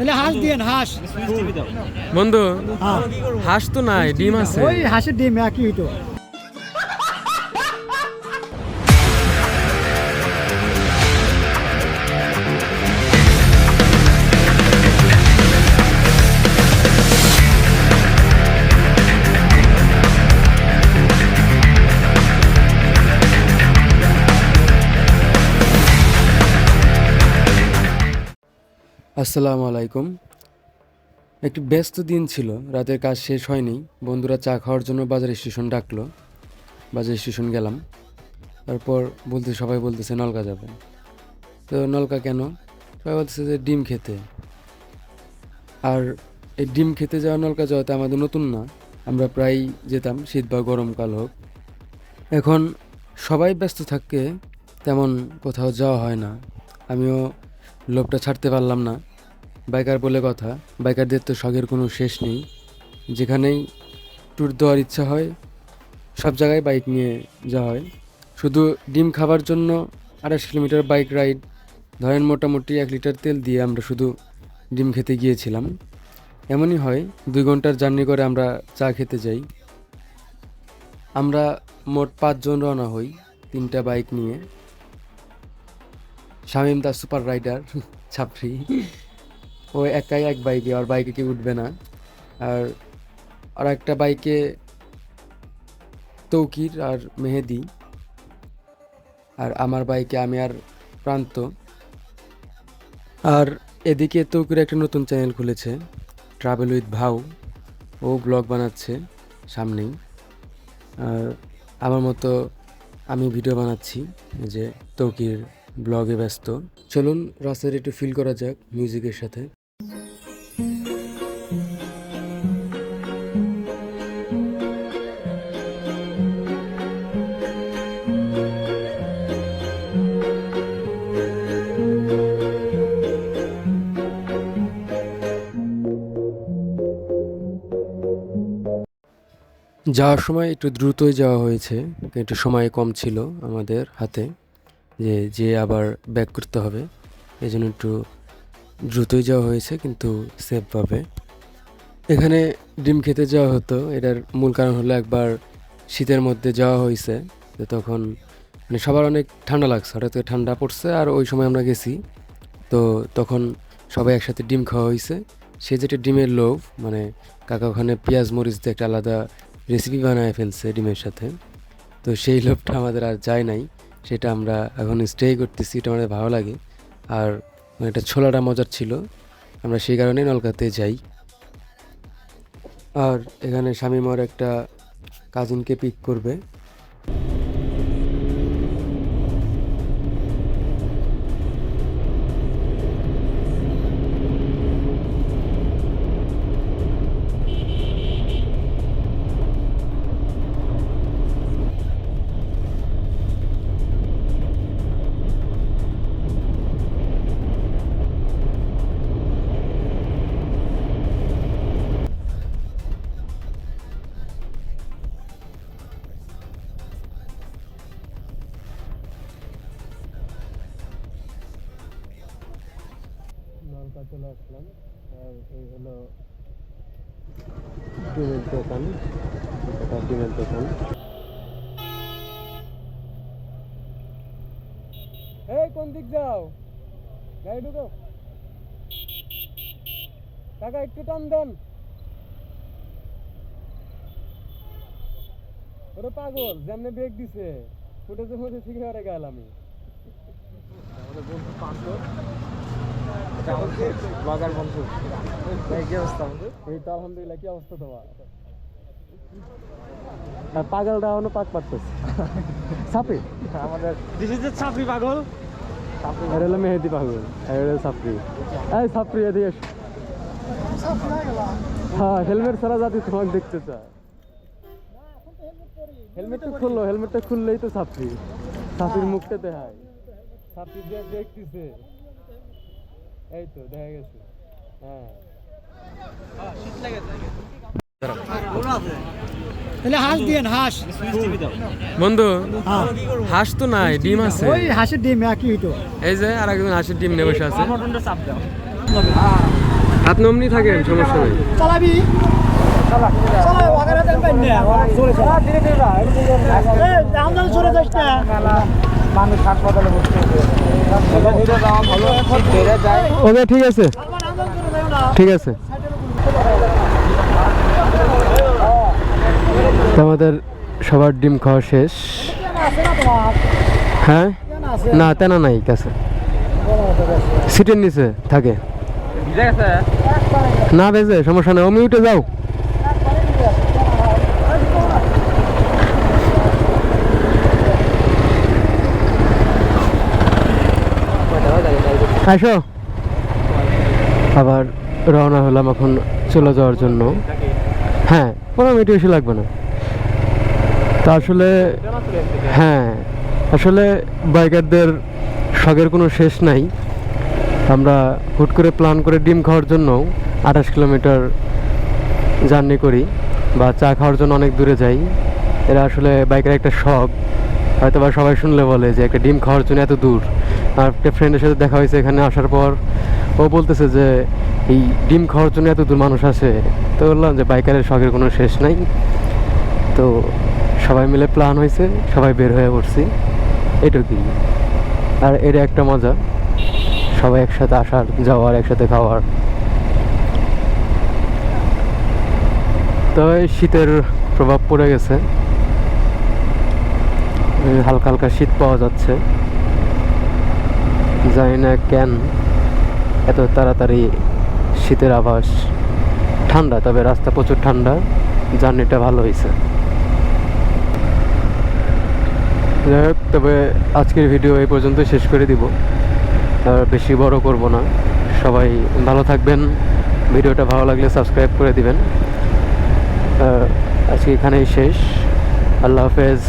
তাহলে হাঁস দিয়েন হাঁস। বন্ধু হাঁস তো নাই ডিম আছে। ওই হাঁসের ডিম একই হইতো। আসসালামু আলাইকুম। একটু ব্যস্ত দিন ছিল, রাতের কাজ শেষ হয়নি। বন্ধুরা চা খাওয়ার জন্য বাজার স্টেশন ডাকলো। বাজার স্টেশন গেলাম। তারপর বলতে সবাই বলতেছে, নলকা যাবে তো নলকা কেন? সবাই বলতেছে যে ডিম খেতে। আর এই ডিম খেতে যাওয়া নলকা যাওয়াতে আমাদের নতুন না। আমরা প্রায় যেতাম, শীত বা গরমকাল হোক। এখন সবাই ব্যস্ত থাকে, তেমন কোথাও যাওয়া হয় না। আমিও লোভটা ছাড়তে পারলাম না। বাইকার বলে কথা, বাইকারদের তো শখের কোনো শেষ নেই। যেখানেই ট্যুর দেওয়ার ইচ্ছা হয়, সব জায়গায় বাইক নিয়ে যাওয়া হয়। শুধু ডিম খাবার জন্য আড়াইশ কিলোমিটার বাইক রাইড, ধরেন মোটামুটি এক লিটার তেল দিয়ে আমরা শুধু ডিম খেতে গিয়েছিলাম। এমনই হয়, দুই ঘণ্টার জার্নি করে আমরা চা খেতে যাই। আমরা মোট পাঁচজন রওনা হই তিনটা বাইক নিয়ে। শামিম দা সুপার রাইডার ছাপরি ও একাই এক বাইকে, আর বাইকে কেউ উঠবে না। আর আর একটা বাইকে তৌকির আর মেহেদি। আর আমার বাইকে আমি আর প্রান্ত। আর এদিকে তৌকির একটা নতুন চ্যানেল খুলেছে, ট্রাভেল উইথ ভাউ। ও ব্লগ বানাচ্ছে সামনেই। আর আমার মতো আমি ভিডিও বানাচ্ছি যে তৌকির ব্লগে ব্যস্ত। চলুন রাস্তার একটু ফিল করা যাক মিউজিকের সাথে। যাওয়ার সময় একটু দ্রুতই যাওয়া হয়েছে একটু সময় কম ছিল আমাদের হাতে। যে যে আবার ব্যাক করতে হবে। এই জন্য একটু দ্রুতই যাওয়া হয়েছে, কিন্তু সেফভাবে এখানে ডিম খেতে যাওয়া হতো। এটার মূল কারণ হলো একবার শীতের মধ্যে যাওয়া হয়েছে, তো তখন মানে সবার অনেক ঠান্ডা লাগছে। হঠাৎ করে ঠান্ডা পড়ছে আর ওই সময় আমরা গেছি। তো তখন সবাই একসাথে ডিম খাওয়া হয়েছে। সে যেটা ডিমের লোভ মানে কাকা ওখানে পেঁয়াজ, মরিচ দিয়ে একটা আলাদা রেসিপি বানায় ফেলছে ডিমের সাথে। তো সেই লোভটা আমাদের আর যায় নাই। সেটা আমরা এখন স্টে করতেছি, এটা আমাদের ভালো লাগে। আর একটা ছোলাটা মজার ছিল, আমরা সেই কারণে নলকাতে যাই। আর এখানে স্বামী স্বামীমর একটা কাজিনকে পিক করবে। চলে আসলাম। আর এই হলো ডিমের দোকান। ডিমের দোকান। এই, কোন দিক যাও? গাড়ি ঢুকো। কাকা, একটু টান দেন। ওরে পাগল, যেমনে ব্রেক দিছে ফুটেজের মধ্যে শিখে গেল আমি। আমাদের বন্ধু পাগল। ব্লগার বন্ধু। কি অবস্থা বন্ধু? এই তো আলহামদুলিল্লাহ কি অবস্থা তোমার? পাগলটা এখনও পাক সাপি আমাদের দিস ইজ ছাপরি পাগল। আর হলো মেহেদি পাগল আর হলো এই সাপরি এদিকে হ্যাঁ হেলমেট ছাড়া জাতি তোমাকে দেখতে চায়। হেলমেটটা খুললো হেলমেটটা খুললেই তো সাপির মুখটা দেখায় দেখতেছে। এই তো দেখা গেছে। হ্যাঁ। হাঁস বন্ধু হাঁস তো নাই ডিম আছে। ওই হাঁসের ডিম একই হইতো। এই যে আর একজন হাঁসের ডিম নিয়ে বসে আছে। বটনটা চাপ দাও আপনি অমনি থাকেন সমস্যা নেই। চালাবি? জোরে যাস না। মানুষ হাসপাতালে ভর্তি হয়েছে। ধীরে ধীরে যাওয়া ভালো ধীরে যাই ওকে ঠিক আছে। ঠিক আছে। তো আমাদের সবার ডিম খাওয়া শেষ। আছে না তোমার হ্যাঁ? না তেনা নাই কাছে সিটের নিচে থাকে। না বেজে সমস্যা নেই। ও উঠে যাও। আসো আবার রওনা হলাম এখন চলে যাওয়ার জন্য। হ্যাঁ পনেরো মিনিট বেশি লাগবে না। তা আসলে হ্যাঁ আসলে বাইকারদের শখের কোনো শেষ নাই। আমরা হুট করে প্ল্যান করে ডিম খাওয়ার জন্য আঠাশ কিলোমিটার জার্নি করি বা চা খাওয়ার জন্য অনেক দূরে যাই। এরা আসলে বাইকের একটা শখ। হয়তো বা সবাই শুনলে বলে যে একটা ডিম খাওয়ার জন্য এত দূর। আর একটা ফ্রেন্ডের সাথে দেখা হয়েছে এখানে আসার পর। ও বলতেছে যে, এই ডিম খাওয়ার জন্য এত দূর মানুষ আসে তো বললাম যে, বাইকারের শখের কোনো শেষ নাই। তো সবাই মিলে প্ল্যান হয়েছে, সবাই বের হয়ে পড়ছি। এটুকুই। আর এটা একটা মজা, সবাই একসাথে আসার, যাওয়ার, একসাথে খাওয়ার। তো এই শীতের প্রভাব পড়ে গেছে। হালকা হালকা শীত পাওয়া যাচ্ছে। জানি না কেন এত তাড়াতাড়ি শীতের আভাস। ঠান্ডা, তবে রাস্তা প্রচুর ঠান্ডা। জার্নিটা ভালো হয়েছে। যাই হোক, তবে আজকের ভিডিও এই পর্যন্ত শেষ করে দিব। আর বেশি বড় করব না। সবাই ভালো থাকবেন। ভিডিওটা ভালো লাগলে সাবস্ক্রাইব করে দিবেন। আজকে এখানেই শেষ। আল্লাহ হাফেজ।